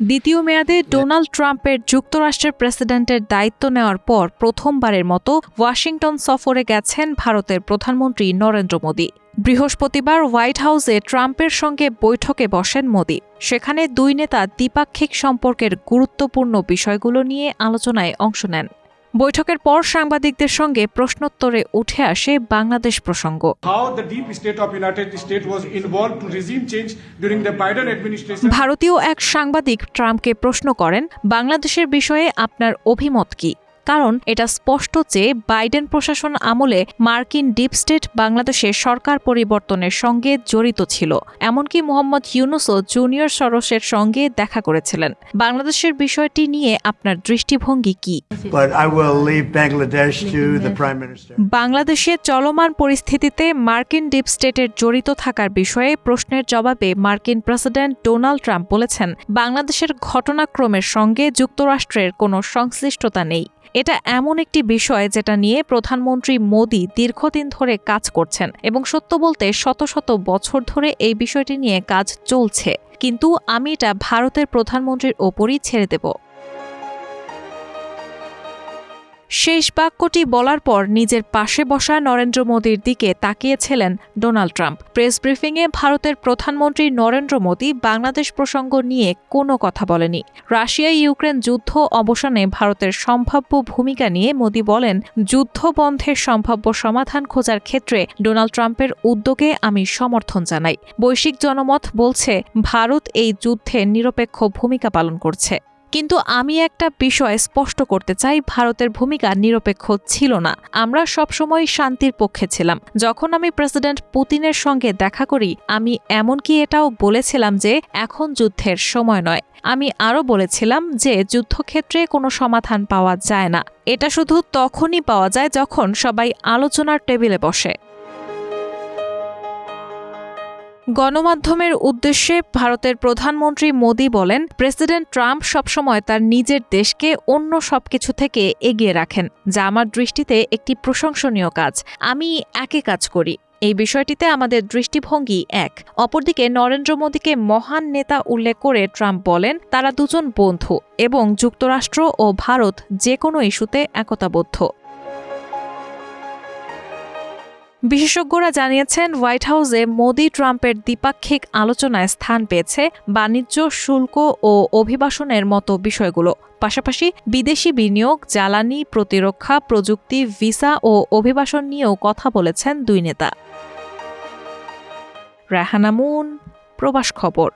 দ্বিতীয় মেয়াদে ডোনাল্ড ট্রাম্পের যুক্তরাষ্ট্রের প্রেসিডেন্টের দায়িত্ব নেওয়ার পর প্রথমবারের মতো ওয়াশিংটন সফরে গেছেন ভারতের প্রধানমন্ত্রী নরেন্দ্র মোদী। বৃহস্পতিবার হোয়াইট হাউসে ট্রাম্পের সঙ্গে বৈঠকে বসেন মোদী। সেখানে দুই নেতা দ্বিপাক্ষিক সম্পর্কের গুরুত্বপূর্ণ বিষয়গুলো নিয়ে আলোচনায় অংশ নেন। বৈঠকের পর সাংবাদিকদের সঙ্গে প্রশ্নোত্তরে উঠে আসে বাংলাদেশ প্রসঙ্গ। ভারতীয় এক সাংবাদিক ট্রাম্পকে প্রশ্ন করেন বাংলাদেশের বিষয়ে আপনার অভিমত কি? কারণ এটা স্পষ্ট যে বাইডেন প্রশাসন আমলে মার্কিন ডিপ স্টেট বাংলাদেশে সরকার পরিবর্তনের সঙ্গে জড়িত ছিল। এমনকি মোহাম্মদ ইউনুসও জুনিয়র সরসের সঙ্গে দেখা করেছিলেন। বাংলাদেশের বিষয়টি নিয়ে আপনার দৃষ্টিভঙ্গি কি. বাংলাদেশে চলমান পরিস্থিতিতে মার্কিন ডিপ স্টেটের জড়িত থাকার বিষয়ে প্রশ্নের জবাবে মার্কিন প্রেসিডেন্ট ডোনাল্ড ট্রাম্প বলেছেন বাংলাদেশের ঘটনাক্রমের সঙ্গে যুক্তরাষ্ট্রের কোনো সংশ্লিষ্টতা নেই। এটা এমন একটি বিষয় যেটা নিয়ে প্রধানমন্ত্রী মোদি দীর্ঘদিন ধরে কাজ করছেন এবং সত্য বলতে শত শত বছর ধরে এই বিষয়টি নিয়ে কাজ চলছে। কিন্তু আমি এটা ভারতের প্রধানমন্ত্রীর ওপরই ছেড়ে দেব। শেষ বাক্যটি বলার পর নিজের পাশে বসা নরেন্দ্র মোদীর দিকে তাকিয়েছিলেন ডোনাল্ড ট্রাম্প। প্রেস ব্রিফিংয়ে ভারতের প্রধানমন্ত্রী নরেন্দ্র মোদী বাংলাদেশ প্রসঙ্গ নিয়ে কোনো কথা বলেনি। রাশিয়া ইউক্রেন যুদ্ধ অবসানে ভারতের সম্ভাব্য ভূমিকা নিয়ে মোদী বলেন, যুদ্ধ বন্ধের সম্ভাব্য সমাধান খোঁজার ক্ষেত্রে ডোনাল্ড ট্রাম্পের উদ্যোগে আমি সমর্থন জানাই। বৈশ্বিক জনমত বলছে, ভারত এই যুদ্ধে নিরপেক্ষ ভূমিকা পালন করছে। কিন্তু আমি একটা বিষয় স্পষ্ট করতে চাই, ভারতের ভূমিকা নিরপেক্ষ ছিল না। আমরা সবসময় শান্তির পক্ষে ছিলাম। যখন আমি প্রেসিডেন্ট পুতিনের সঙ্গে দেখা করি, আমি এমনকি এটাও বলেছিলাম যে, এখন যুদ্ধের সময় নয়। আমি আরও বলেছিলাম যে, যুদ্ধক্ষেত্রে কোনো সমাধান পাওয়া যায় না। এটা শুধু তখনই পাওয়া যায় যখন সবাই আলোচনার টেবিলে বসে। গণমাধ্যমের উদ্দেশ্যে ভারতের প্রধানমন্ত্রী মোদী বলেন, প্রেসিডেন্ট ট্রাম্প সবসময় তার নিজের দেশকে অন্য সবকিছু থেকে এগিয়ে রাখেন, যা আমার দৃষ্টিতে একটি প্রশংসনীয় কাজ। আমি একই কাজ করি। এই বিষয়টিতে আমাদের দৃষ্টিভঙ্গি এক। অপরদিকে নরেন্দ্র মোদীকে মহান নেতা উল্লেখ করে ট্রাম্প বলেন, তারা দুজন বন্ধু এবং যুক্তরাষ্ট্র ও ভারত যে কোনো ইস্যুতে একতাবদ্ধ। বিশেষজ্ঞরা জানিয়েছেন, হোয়াইট হাউসে মোদি ট্রাম্পের দ্বিপাক্ষিক আলোচনায় স্থান পেয়েছে বাণিজ্য, শুল্ক ও অভিবাসনের মতো বিষয়গুলো। পাশাপাশি বিদেশি বিনিয়োগ, জ্বালানি, প্রতিরক্ষা, প্রযুক্তি, ভিসা ও অভিবাসন নিয়েও কথা বলেছেন দুই নেতা। রেহানা মুন, প্রবাস খবর।